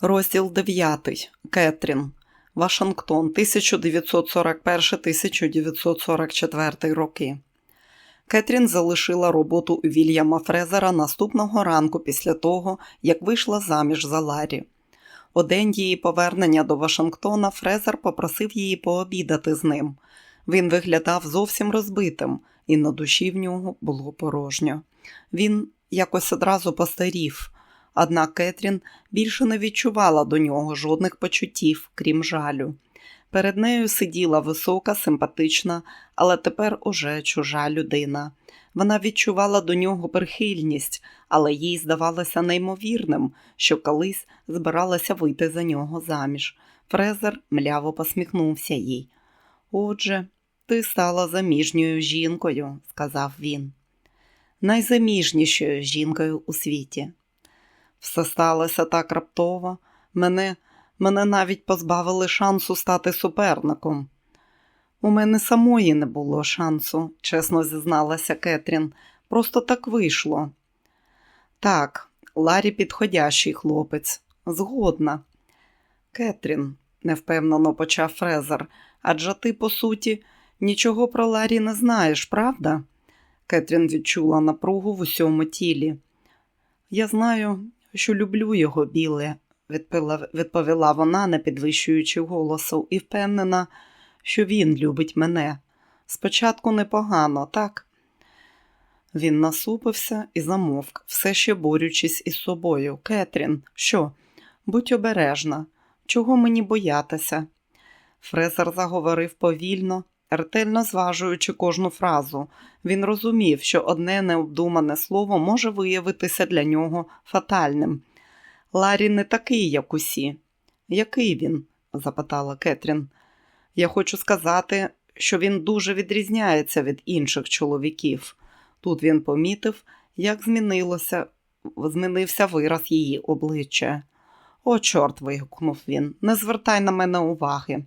Розділ 9. Кетрін. Вашингтон, 1941-1944 роки. Кетрін залишила роботу у Вільяма Фрезера наступного ранку після того, як вийшла заміж за Ларі. У день її повернення до Вашингтона Фрезер попросив її пообідати з ним. Він виглядав зовсім розбитим, і на душі в нього було порожньо. Він якось одразу постарів. Однак Кетрін більше не відчувала до нього жодних почуттів, крім жалю. Перед нею сиділа висока, симпатична, але тепер уже чужа людина. Вона відчувала до нього прихильність, але їй здавалося неймовірним, що колись збиралася вийти за нього заміж. Фрезер мляво посміхнувся їй. Отже, ти стала заміжньою жінкою, сказав він. Найзаміжнішою жінкою у світі. Все сталося так раптово. Мене, мене навіть позбавили шансу стати суперником. У мене самої не було шансу, чесно зізналася Кетрін. Просто так вийшло. Так, Ларі підходящий хлопець. Згодна. Кетрін, невпевнено почав Фрезер, адже ти, по суті, нічого про Ларі не знаєш, правда? Кетрін відчула напругу в усьому тілі. Я знаю, що люблю його, біле, відповіла вона, не підвищуючи голосу, і впевнена, що він любить мене. Спочатку непогано, так? Він насупився і замовк, все ще борючись із собою. Кетрін, що? Будь обережна, чого мені боятися? Фрезер заговорив повільно, ретельно зважуючи кожну фразу. Він розумів, що одне необдумане слово може виявитися для нього фатальним. Ларі не такий, як усі. Який він? запитала Кетрін. Я хочу сказати, що він дуже відрізняється від інших чоловіків. Тут він помітив, як змінилося, змінився вираз її обличчя. О, чорт, вигукнув він, не звертай на мене уваги.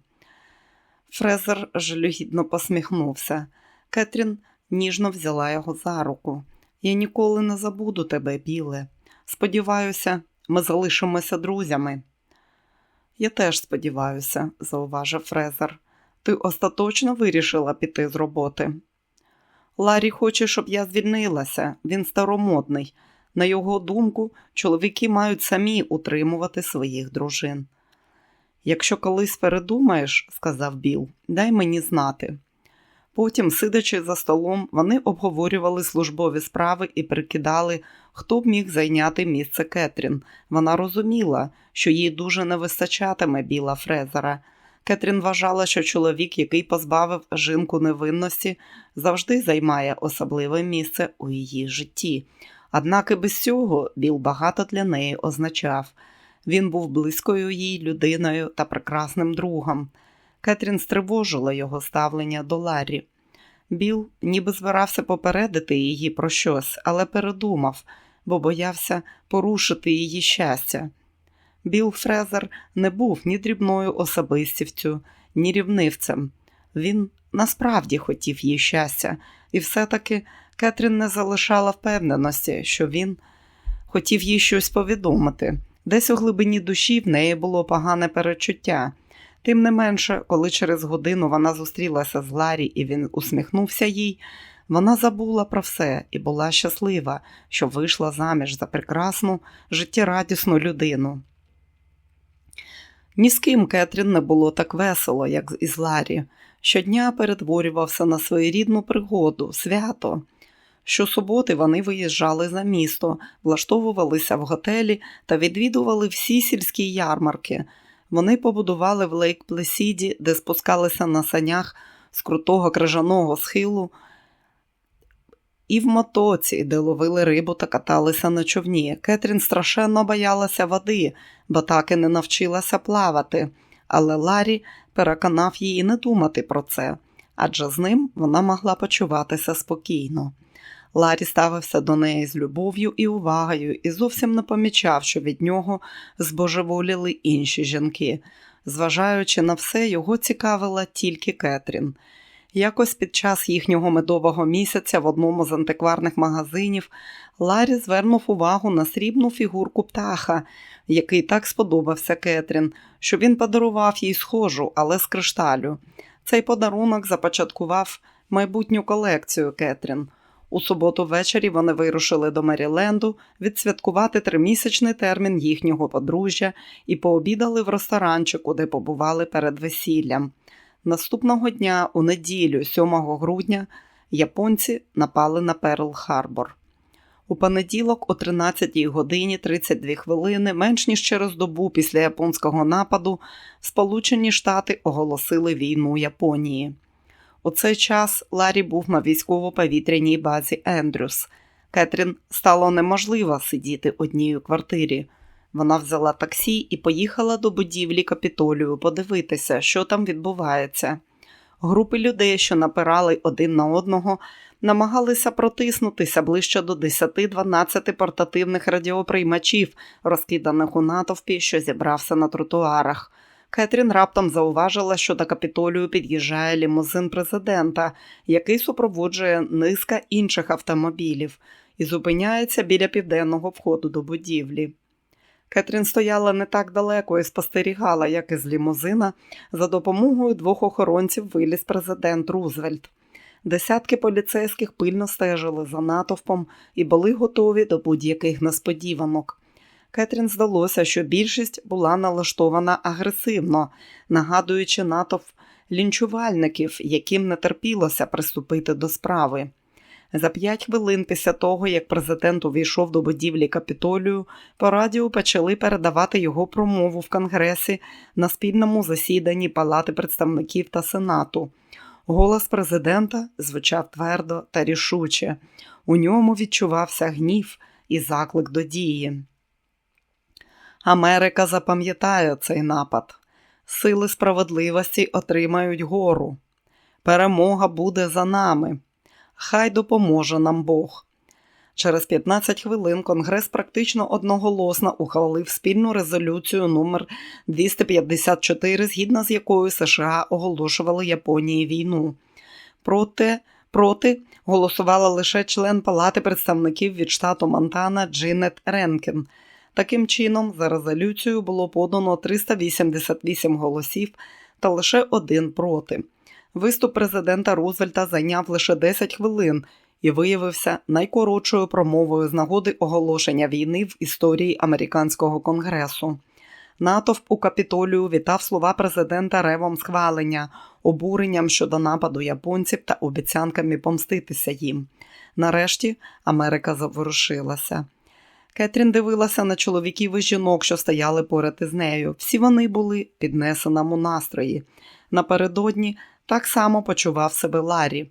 Фрезер жалюгідно посміхнувся. Кетрін ніжно взяла його за руку. Я ніколи не забуду тебе, біле. Сподіваюся, ми залишимося друзями. Я теж сподіваюся, зауважив Фрезер. Ти остаточно вирішила піти з роботи. Ларі хоче, щоб я звільнилася, він старомодний. На його думку, чоловіки мають самі утримувати своїх дружин. Якщо колись передумаєш, сказав Біл, дай мені знати. Потім, сидячи за столом, вони обговорювали службові справи і прикидали, хто б міг зайняти місце Кетрін. Вона розуміла, що їй дуже не вистачатиме біла Фрезера. Кетрін вважала, що чоловік, який позбавив жінку невинності, завжди займає особливе місце у її житті. Однак і без цього Біл багато для неї означав. Він був близькою їй людиною та прекрасним другом. Кетрін стривожила його ставлення до Ларі. Біл ніби збирався попередити її про щось, але передумав, бо боявся порушити її щастя. Біл Фрезер не був ні дрібною особистістю, ні рівнивцем. Він насправді хотів їй щастя, і все-таки Кетрін не залишала впевненості, що він хотів їй щось повідомити. Десь у глибині душі в неї було погане перечуття. Тим не менше, коли через годину вона зустрілася з Ларі і він усміхнувся їй, вона забула про все і була щаслива, що вийшла заміж за прекрасну, життєрадісну людину. Ні з ким Кетрін не було так весело, як із Ларі. Щодня перетворювався на своєрідну пригоду, свято. Щосуботи вони виїжджали за місто, влаштовувалися в готелі та відвідували всі сільські ярмарки. Вони побудували в Лейк Плесіді, де спускалися на санях з крутого крижаного схилу, і в мотоці, де ловили рибу та каталися на човні. Кетрін страшенно боялася води, бо так і не навчилася плавати, але Ларі переконав її не думати про це, адже з ним вона могла почуватися спокійно. Ларі ставився до неї з любов'ю і увагою і зовсім не помічав, що від нього збожеволіли інші жінки. Зважаючи на все, його цікавила тільки Кетрін. Якось під час їхнього медового місяця в одному з антикварних магазинів Ларі звернув увагу на срібну фігурку птаха, який так сподобався Кетрін, що він подарував їй схожу, але з кришталю. Цей подарунок започаткував майбутню колекцію Кетрін. У суботу ввечері вони вирушили до Меріленду відсвяткувати тримісячний термін їхнього подружжя і пообідали в ресторанчику, де побували перед весіллям. Наступного дня, у неділю, 7 грудня, японці напали на Перл Харбор. У понеділок о 13 годині 32 хвилини, менш ніж через добу після японського нападу, Сполучені Штати оголосили війну Японії. У цей час Ларі був на військово-повітряній базі Ендрюс. Кетрін стало неможливо сидіти одній у квартирі. Вона взяла таксі і поїхала до будівлі капітолію подивитися, що там відбувається. Групи людей, що напирали один на одного, намагалися протиснутися ближче до 10-12 портативних радіоприймачів, розкиданих у натовпі, що зібрався на тротуарах. Кетрін раптом зауважила, що до капітолію під'їжджає лімузин президента, який супроводжує низка інших автомобілів, і зупиняється біля південного входу до будівлі. Кетрін стояла не так далеко і спостерігала, як із лімузина за допомогою двох охоронців виліз президент Рузвельт. Десятки поліцейських пильно стежили за натовпом і були готові до будь-яких несподіванок. Кетрін здалося, що більшість була налаштована агресивно, нагадуючи натовп лінчувальників, яким не терпілося приступити до справи. За п'ять хвилин після того, як президент увійшов до будівлі капітолію, по радіо почали передавати його промову в Конгресі на спільному засіданні Палати представників та Сенату. Голос президента звучав твердо та рішуче. У ньому відчувався гнів і заклик до дії. Америка запам'ятає цей напад. Сили справедливості отримають гору. Перемога буде за нами. Хай допоможе нам Бог. Через 15 хвилин Конгрес практично одноголосно ухвалив спільну резолюцію номер 254, згідно з якою США оголошували Японії війну. Проти, проти голосувала лише член Палати представників від штату Монтана Джинет Ренкен. Таким чином, за резолюцію було подано 388 голосів та лише один проти. Виступ президента Рузвельта зайняв лише 10 хвилин і виявився найкоротшою промовою з нагоди оголошення війни в історії американського конгресу. Натовп у капітолію вітав слова президента ревом схвалення, обуренням щодо нападу японців та обіцянками помститися їм. Нарешті Америка заворушилася. Кетрін дивилася на чоловіків і жінок, що стояли поряд із нею. Всі вони були піднесеному настрої. Напередодні так само почував себе Ларі.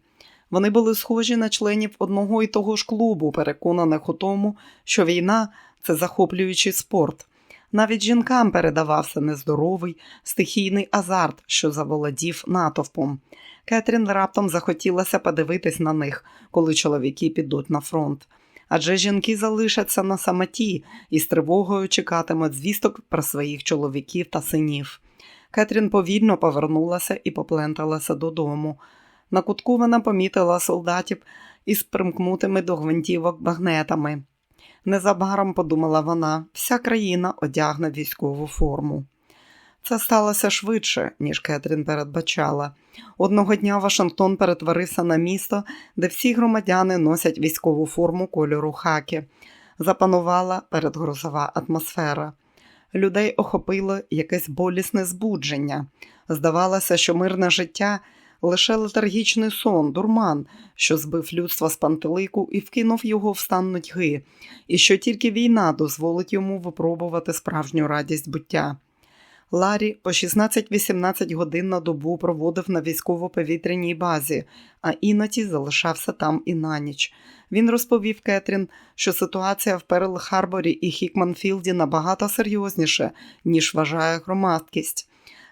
Вони були схожі на членів одного і того ж клубу, переконаних у тому, що війна це захоплюючий спорт. Навіть жінкам передавався нездоровий, стихійний азарт, що заволодів натовпом. Кетрін раптом захотілося подивитись на них, коли чоловіки підуть на фронт. Адже жінки залишаться на самоті і з тривогою чекатимуть звісток про своїх чоловіків та синів. Кетрін повільно повернулася і попленталася додому. На кутку вона помітила солдатів із примкнутими до гвинтівок багнетами. Незабаром подумала вона, вся країна одягне військову форму. Це сталося швидше, ніж Кетрін передбачала. Одного дня Вашингтон перетворився на місто, де всі громадяни носять військову форму кольору хаки. Запанувала передгрозова атмосфера. Людей охопило якесь болісне збудження. Здавалося, що мирне життя лише летаргічний сон, дурман, що збив людство з пантелику і вкинув його в стан нудьги, і що тільки війна дозволить йому випробувати справжню радість буття. Ларі по 16-18 годин на добу проводив на військово-повітряній базі, а іноді залишався там і на ніч. Він розповів Кетрін, що ситуація в Перл Харборі і Хікманфілді набагато серйозніше, ніж вважає громадськість.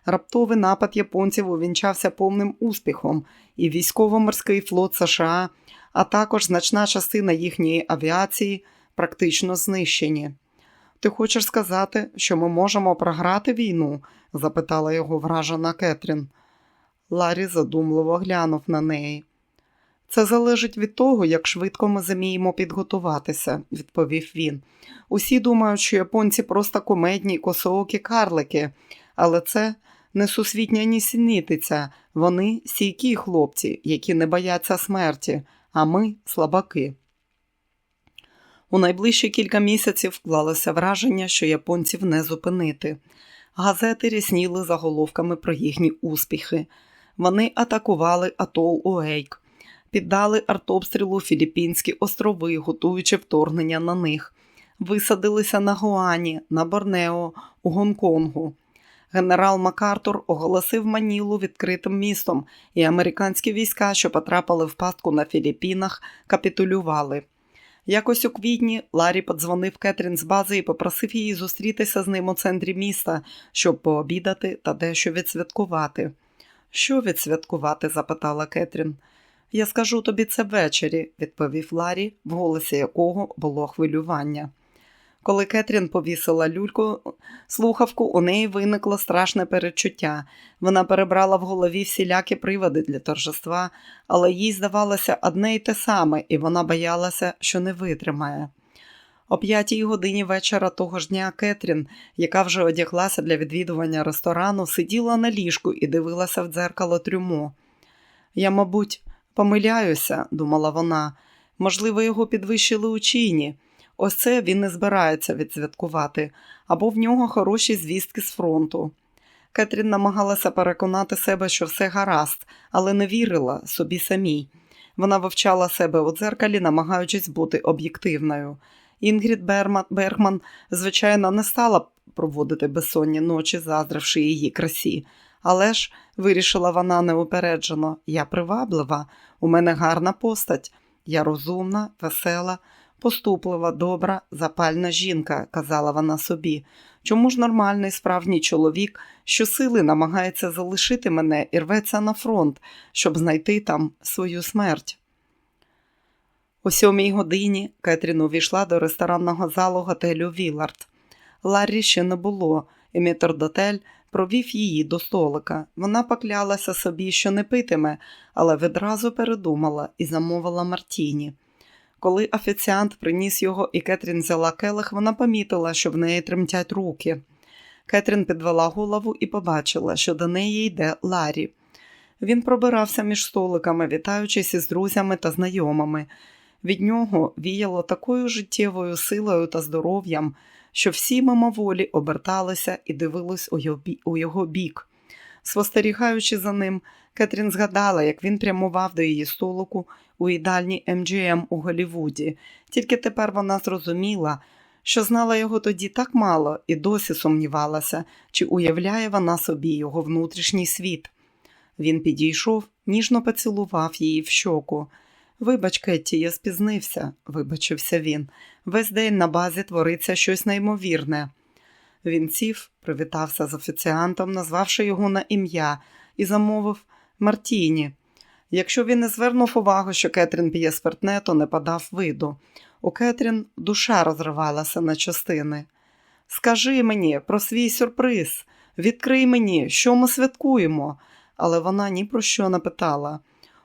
Раптовий напад японців увінчався повним успіхом, і військово-морський флот США, а також значна частина їхньої авіації практично знищені. Ти хочеш сказати, що ми можемо програти війну? запитала його вражена Кетрін. Ларі задумливо глянув на неї. Це залежить від того, як швидко ми зуміємо підготуватися, відповів він. Усі думають, що японці просто комедні косоокі карлики, але це не сусвітня нісенітиця. Вони стійкі хлопці, які не бояться смерті, а ми слабаки. У найближчі кілька місяців вклалося враження, що японців не зупинити. Газети рісніли заголовками про їхні успіхи. Вони атакували атол Уейк, піддали артобстрілу Філіппінські острови, готуючи вторгнення на них, висадилися на Гуані, на Борнео, у Гонконгу. Генерал Макартур оголосив Манілу відкритим містом, і американські війська, що потрапили в пастку на Філіппінах, капітулювали. Якось у квітні Ларі подзвонив Кетрін з бази і попросив її зустрітися з ним у центрі міста, щоб пообідати та дещо відсвяткувати. Що відсвяткувати? запитала Кетрін. Я скажу тобі це ввечері, відповів Ларі, в голосі якого було хвилювання. Коли Кетрін повісила люльку слухавку, у неї виникло страшне перечуття. Вона перебрала в голові всілякі приводи для торжества, але їй здавалося одне й те саме, і вона боялася, що не витримає. О п'ятій годині вечора того ж дня Кетрін, яка вже одяглася для відвідування ресторану, сиділа на ліжку і дивилася в дзеркало трюмо. Я, мабуть, помиляюся, думала вона. Можливо, його підвищили у чині. Ось це він не збирається відсвяткувати, або в нього хороші звістки з фронту. Кетрін намагалася переконати себе, що все гаразд, але не вірила собі самій. Вона вивчала себе у дзеркалі, намагаючись бути об'єктивною. Інгрід Бергман, звичайно, не стала проводити безсонні ночі, заздравши її красі. Але ж, вирішила вона неупереджено, я приваблива, у мене гарна постать, я розумна, весела, поступлива, добра, запальна жінка, казала вона собі. Чому ж нормальний справжній чоловік, що сили намагається залишити мене і рветься на фронт, щоб знайти там свою смерть? О сьомій годині Кетрін увійшла до ресторанного залу готелю Вілард. Ларрі ще не було, і метрдотель провів її до столика. Вона поклялася собі, що не питиме, але відразу передумала і замовила Мартіні. Коли офіціант приніс його і Кетрін взяла келих, вона помітила, що в неї тремтять руки. Кетрін підвела голову і побачила, що до неї йде Ларі. Він пробирався між столиками, вітаючись із друзями та знайомими. Від нього віяло такою життєвою силою та здоров'ям, що всі мимоволі оберталися і дивились у його бік. Спостерігаючи за ним, Кетрін згадала, як він прямував до її столику у їдальні MGM у Голлівуді. Тільки тепер вона зрозуміла, що знала його тоді так мало і досі сумнівалася, чи уявляє вона собі його внутрішній світ. Він підійшов, ніжно поцілував її в щоку. Вибач, Кетті, я спізнився, вибачився він. Весь день на базі твориться щось неймовірне. Він сів, привітався з офіціантом, назвавши його на ім'я, і замовив Мартіні. Якщо він не звернув увагу, що Кетрін п'є спиртне, то не подав виду. У Кетрін душа розривалася на частини. Скажи мені про свій сюрприз, відкрий мені, що ми святкуємо, але вона ні про що не питала.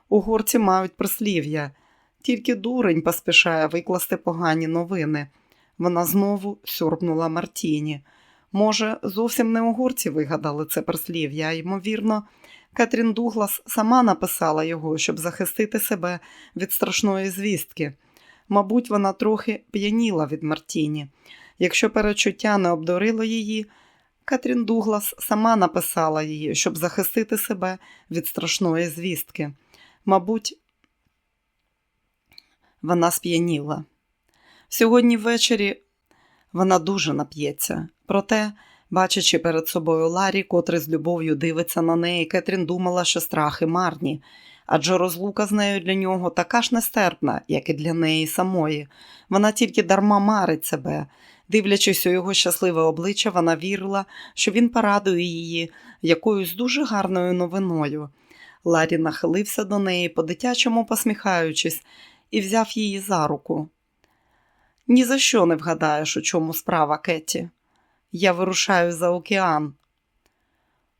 Угорці мають прислів'я, тільки дурень поспішає викласти погані новини. Вона знову сюрпнула Мартіні. Може, зовсім не угорці вигадали це прислів'я, ймовірно, Катрін Дуглас сама написала його, щоб захистити себе від страшної звістки. Мабуть, вона трохи п'яніла від Мартіні. Якщо перечуття не обдурило її, Катрін Дуглас сама написала її, щоб захистити себе від страшної звістки. Мабуть, вона сп'яніла. Сьогодні ввечері вона дуже нап'ється, проте Бачачи перед собою Ларі, котрий з любов'ю дивиться на неї, Кетрін думала, що страхи марні, адже розлука з нею для нього така ж нестерпна, як і для неї самої. Вона тільки дарма марить себе. Дивлячись у його щасливе обличчя, вона вірила, що він порадує її якоюсь дуже гарною новиною. Ларі нахилився до неї, по-дитячому посміхаючись, і взяв її за руку. Ні за що не вгадаєш, у чому справа Кетті. Я вирушаю за океан.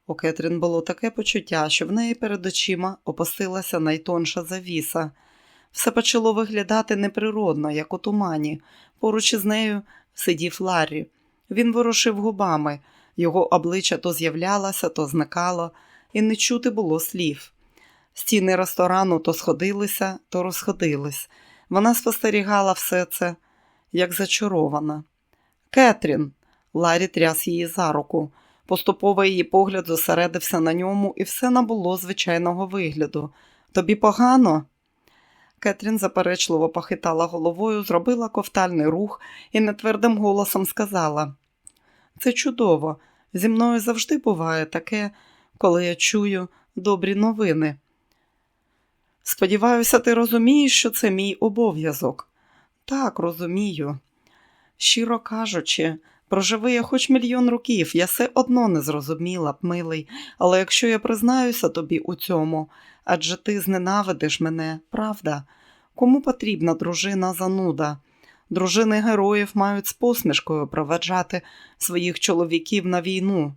У Кетрін було таке почуття, що в неї перед очима опустилася найтонша завіса. Все почало виглядати неприродно, як у тумані. Поруч із нею сидів Ларрі. Він ворушив губами, його обличчя то з'являлося, то зникало, і не чути було слів. Стіни ресторану то сходилися, то розходились. Вона спостерігала все це, як зачарована. Кетрін, Ларі тряс її за руку. Поступово її погляд зосередився на ньому, і все набуло звичайного вигляду. Тобі погано? Кетрін заперечливо похитала головою, зробила ковтальний рух і нетвердим голосом сказала: Це чудово. Зі мною завжди буває таке, коли я чую добрі новини. Сподіваюся, ти розумієш, що це мій обов'язок. Так, розумію. Щиро кажучи, проживи я хоч мільйон років, я все одно не зрозуміла б, милий, але якщо я признаюся тобі у цьому, адже ти зненавидиш мене, правда? Кому потрібна дружина зануда? Дружини героїв мають з посмішкою проведжати своїх чоловіків на війну.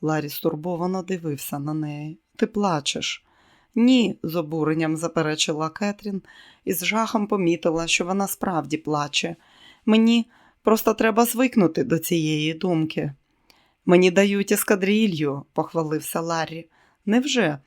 Ларі стурбовано дивився на неї. Ти плачеш? Ні, з обуренням заперечила Кетрін і з жахом помітила, що вона справді плаче. Мені просто треба звикнути до цієї думки. Мені дають ескадрилью, похвалився Ларрі. Невже?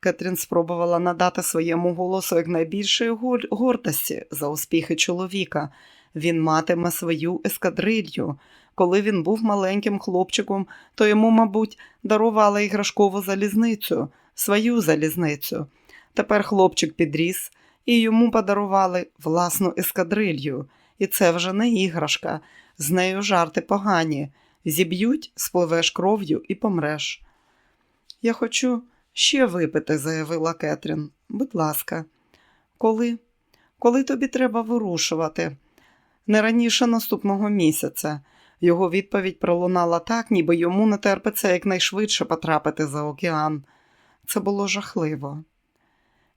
Кетрін спробувала надати своєму голосу якнайбільшої гордості за успіхи чоловіка. Він матиме свою ескадрилью. Коли він був маленьким хлопчиком, то йому, мабуть, дарували іграшкову залізницю, свою залізницю. Тепер хлопчик підріс і йому подарували власну ескадрилью. І це вже не іграшка, з нею жарти погані. Зіб'ють, спливеш кров'ю і помреш. Я хочу ще випити, заявила Кетрін. Будь ласка, коли? Коли тобі треба вирушувати? Не раніше наступного місяця. Його відповідь пролунала так, ніби йому не терпиться якнайшвидше потрапити за океан. Це було жахливо.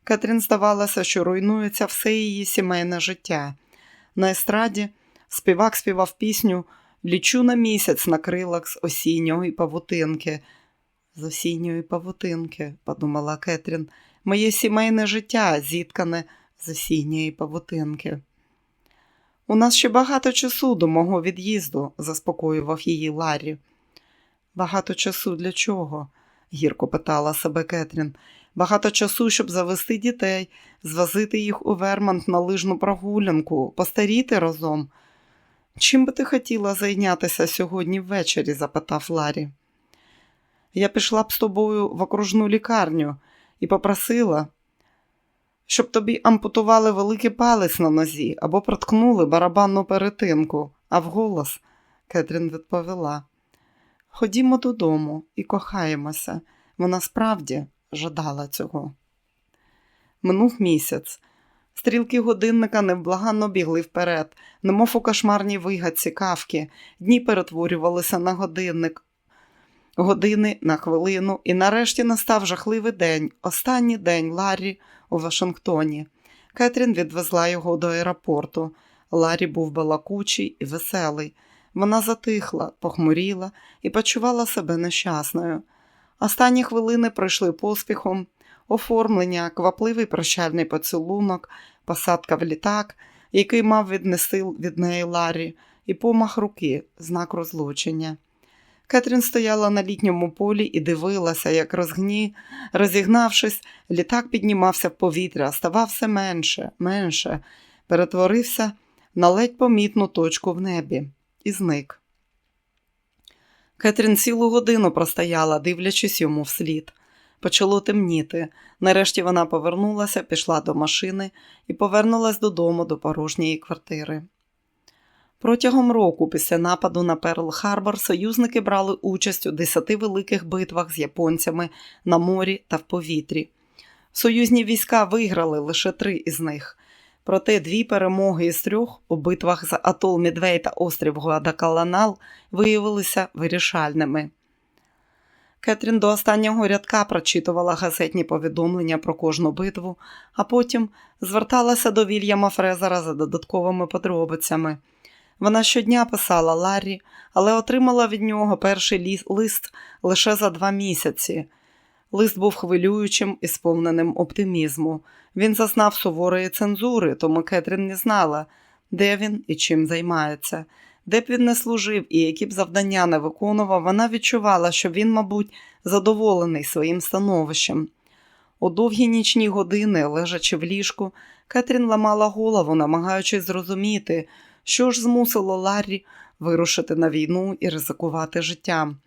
Кетрін здавалося, що руйнується все її сімейне життя. На естраді співак співав пісню Лічу на місяць на крилах з осінньої павутинки. З осінньої павутинки, подумала Кетрін, моє сімейне життя зіткане з осінньої павутинки. У нас ще багато часу до мого від'їзду, заспокоював її Ларрі. Багато часу для чого? гірко питала себе Кетрін. Багато часу, щоб завести дітей, звозити їх у Вермонт на лижну прогулянку, постаріти разом. Чим би ти хотіла зайнятися сьогодні ввечері? запитав Ларі. Я пішла б з тобою в окружну лікарню і попросила, щоб тобі ампутували великий палець на нозі або проткнули барабанну перетинку, а вголос Кетрін відповіла: Ходімо додому і кохаємося. Вона справді жадала цього. Минув місяць. Стрілки годинника невблаганно бігли вперед, немов у кошмарній вигадці кавки, дні перетворювалися на годинник, години на хвилину, і нарешті настав жахливий день, останній день Ларрі у Вашингтоні. Кетрін відвезла його до аеропорту. Ларрі був балакучий і веселий. Вона затихла, похмуріла і почувала себе нещасною. Останні хвилини пройшли поспіхом, оформлення, квапливий прощальний поцілунок, посадка в літак, який мав віднести від неї Ларрі, і помах руки, знак розлучення. Кетрін стояла на літньому полі і дивилася, як розгні, розігнавшись, літак піднімався в повітря, ставав все менше, менше, перетворився на ледь помітну точку в небі і зник. Кетрін цілу годину простояла, дивлячись йому вслід. Почало темніти. Нарешті вона повернулася, пішла до машини і повернулась додому до порожньої квартири. Протягом року після нападу на Перл Харбор союзники брали участь у десяти великих битвах з японцями на морі та в повітрі. Союзні війська виграли лише три із них. Проте дві перемоги із трьох у битвах за Атол Мідвей та острів Гуадакаланал виявилися вирішальними. Кетрін до останнього рядка прочитувала газетні повідомлення про кожну битву, а потім зверталася до Вільяма Фрезера за додатковими подробицями. Вона щодня писала Ларрі, але отримала від нього перший лист лише за два місяці. Лист був хвилюючим і сповненим оптимізму. Він зазнав суворої цензури, тому Кетрін не знала, де він і чим займається. Де б він не служив і які б завдання не виконував, вона відчувала, що він, мабуть, задоволений своїм становищем. У довгі нічні години, лежачи в ліжку, Кетрін ламала голову, намагаючись зрозуміти, що ж змусило Ларрі вирушити на війну і ризикувати життям.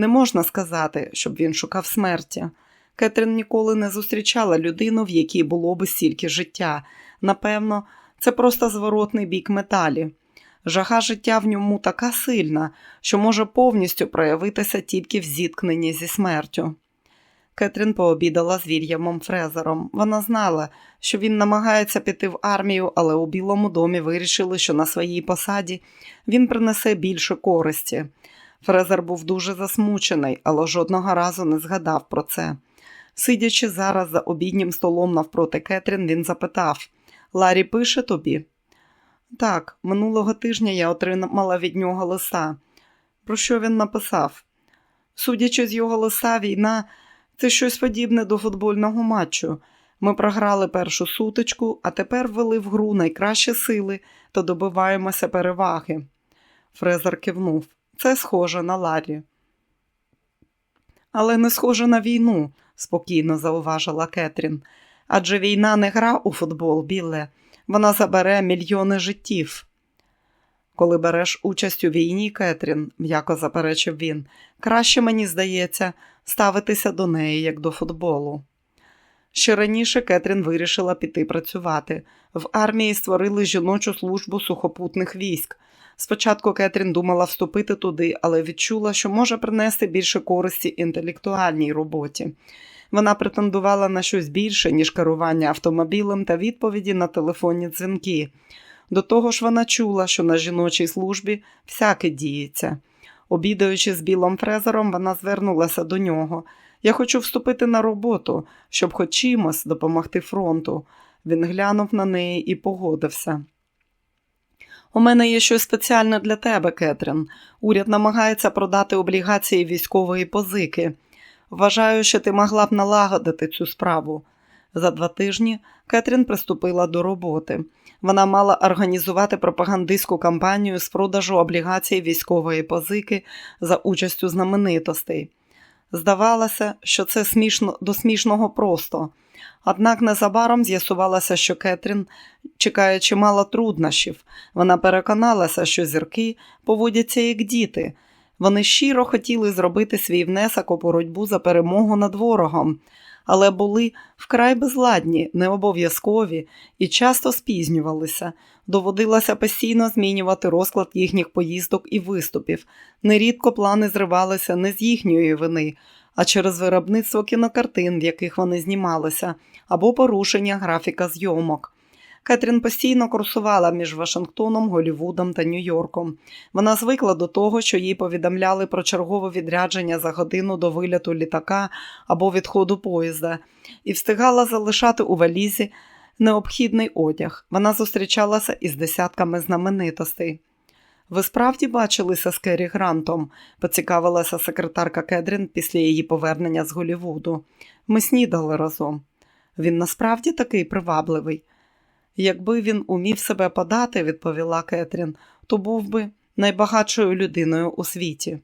Не можна сказати, щоб він шукав смерті. Кетрін ніколи не зустрічала людину, в якій було би стільки життя. Напевно, це просто зворотний бік металі. Жага життя в ньому така сильна, що може повністю проявитися тільки в зіткненні зі смертю. Кетрін пообідала з Вільямом Фрезером. Вона знала, що він намагається піти в армію, але у Білому домі вирішили, що на своїй посаді він принесе більше користі. Фрезер був дуже засмучений, але жодного разу не згадав про це. Сидячи зараз за обіднім столом навпроти Кетрін, він запитав Ларі пише тобі? Так, минулого тижня я отримала від нього листа. Про що він написав? Судячи з його листа, війна це щось подібне до футбольного матчу. Ми програли першу сутичку, а тепер ввели в гру найкращі сили та добиваємося переваги. Фрезер кивнув. Це схоже на Ларі. Але не схоже на війну, спокійно зауважила Кетрін. Адже війна не гра у футбол, біле. Вона забере мільйони життів. Коли береш участь у війні, Кетрін, м'яко заперечив він, краще, мені здається, ставитися до неї як до футболу. Ще раніше Кетрін вирішила піти працювати. В армії створили жіночу службу сухопутних військ. Спочатку Кетрін думала вступити туди, але відчула, що може принести більше користі інтелектуальній роботі. Вона претендувала на щось більше, ніж керування автомобілем та відповіді на телефонні дзвінки. До того ж, вона чула, що на жіночій службі всяке діється. Обідаючи з Білом Фрезером, вона звернулася до нього. Я хочу вступити на роботу, щоб хоч чимось допомогти фронту. Він глянув на неї і погодився. У мене є щось спеціальне для тебе, Кетрін. Уряд намагається продати облігації військової позики. Вважаю, що ти могла б налагодити цю справу. За два тижні Кетрін приступила до роботи. Вона мала організувати пропагандистську кампанію з продажу облігацій військової позики за участю знаменитостей. Здавалося, що це смішно до смішного просто. Однак незабаром з'ясувалося, що Кетрін чекає чимало труднощів. Вона переконалася, що зірки поводяться як діти. Вони щиро хотіли зробити свій внесок у боротьбу за перемогу над ворогом, але були вкрай безладні, необов'язкові і часто спізнювалися. Доводилося постійно змінювати розклад їхніх поїздок і виступів. Нерідко плани зривалися не з їхньої вини, а через виробництво кінокартин, в яких вони знімалися, або порушення графіка зйомок. Кетрін постійно курсувала між Вашингтоном, Голівудом та Нью-Йорком. Вона звикла до того, що їй повідомляли про чергове відрядження за годину до виліту літака або відходу поїзда, і встигала залишати у валізі необхідний одяг. Вона зустрічалася із десятками знаменитостей. Ви справді бачилися з Керрі Грантом, поцікавилася секретарка Кедрін після її повернення з Голівуду. Ми снідали разом. Він насправді такий привабливий. Якби він умів себе подати, відповіла Кетрін, то був би найбагатшою людиною у світі.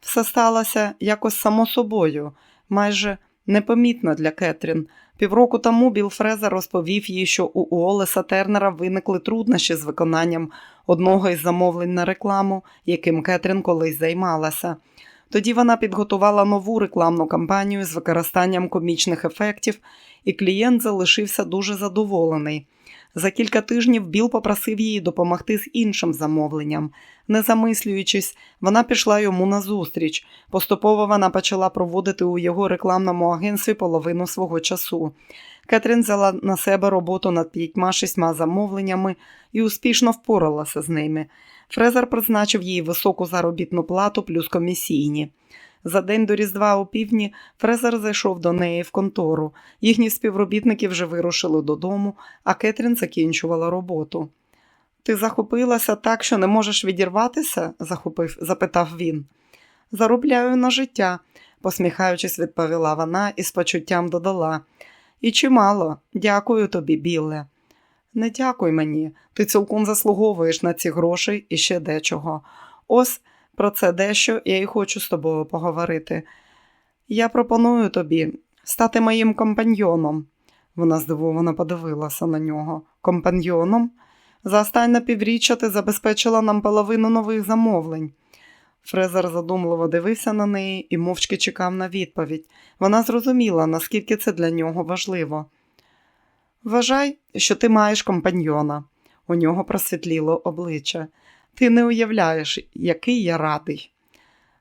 Все сталося якось само собою, майже непомітно для Кетрін. Півроку тому Біл Фрезер розповів їй, що у Уолеса Тернера виникли труднощі з виконанням одного із замовлень на рекламу, яким Кетрін колись займалася. Тоді вона підготувала нову рекламну кампанію з використанням комічних ефектів, і клієнт залишився дуже задоволений. За кілька тижнів Біл попросив її допомогти з іншим замовленням. Не замислюючись, вона пішла йому назустріч. Поступово вона почала проводити у його рекламному агентстві половину свого часу. Кетрін взяла на себе роботу над п'ятьма-шістьма замовленнями і успішно впоралася з ними. Фрезер призначив їй високу заробітну плату плюс комісійні. За день до Різдва у півдні Фрезер зайшов до неї в контору. Їхні співробітники вже вирушили додому, а Кетрін закінчувала роботу. Ти захопилася так, що не можеш відірватися? захопив, запитав він. Заробляю на життя, посміхаючись, відповіла вона і з почуттям додала. І чимало. Дякую тобі, Білле. Не дякуй мені, ти цілком заслуговуєш на ці гроші і ще дечого. Ось про це дещо я і хочу з тобою поговорити. Я пропоную тобі стати моїм компаньйоном. Вона здивовано подивилася на нього. Компаньйоном? За останнє півріччя ти забезпечила нам половину нових замовлень. Фрезер задумливо дивився на неї і мовчки чекав на відповідь. Вона зрозуміла, наскільки це для нього важливо. Вважай, що ти маєш компаньйона. У нього просвітліло обличчя. Ти не уявляєш, який я радий.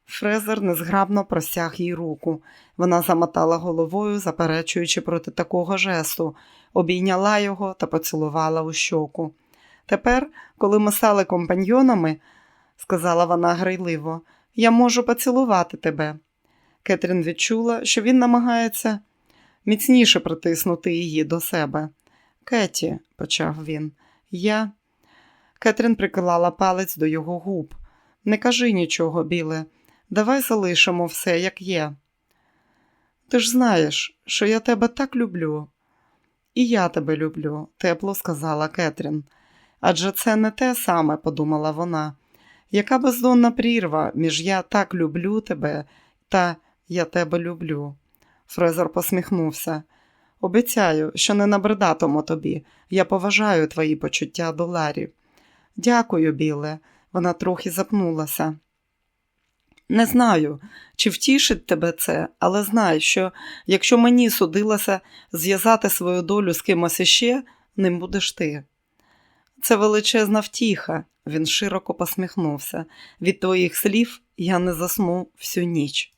Фрезер незграбно простяг їй руку. Вона замотала головою, заперечуючи проти такого жесту, обійняла його та поцілувала у щоку. Тепер, коли ми стали компаньйонами, сказала вона грайливо, я можу поцілувати тебе. Кетрін відчула, що він намагається міцніше притиснути її до себе. Кеті, почав він, я. Кетрін приклала палець до його губ. Не кажи нічого, біле, давай залишимо все, як є. Ти ж знаєш, що я тебе так люблю. І я тебе люблю, тепло сказала Кетрін. Адже це не те саме, подумала вона. Яка бездонна прірва між я так люблю тебе та я тебе люблю. Фрезер посміхнувся. Обіцяю, що не набридатиму тобі. Я поважаю твої почуття до Ларі. Дякую, Біле. Вона трохи запнулася. Не знаю, чи втішить тебе це, але знай, що якщо мені судилося зв'язати свою долю з кимось іще, ним будеш ти. Це величезна втіха, він широко посміхнувся. Від твоїх слів я не засну всю ніч.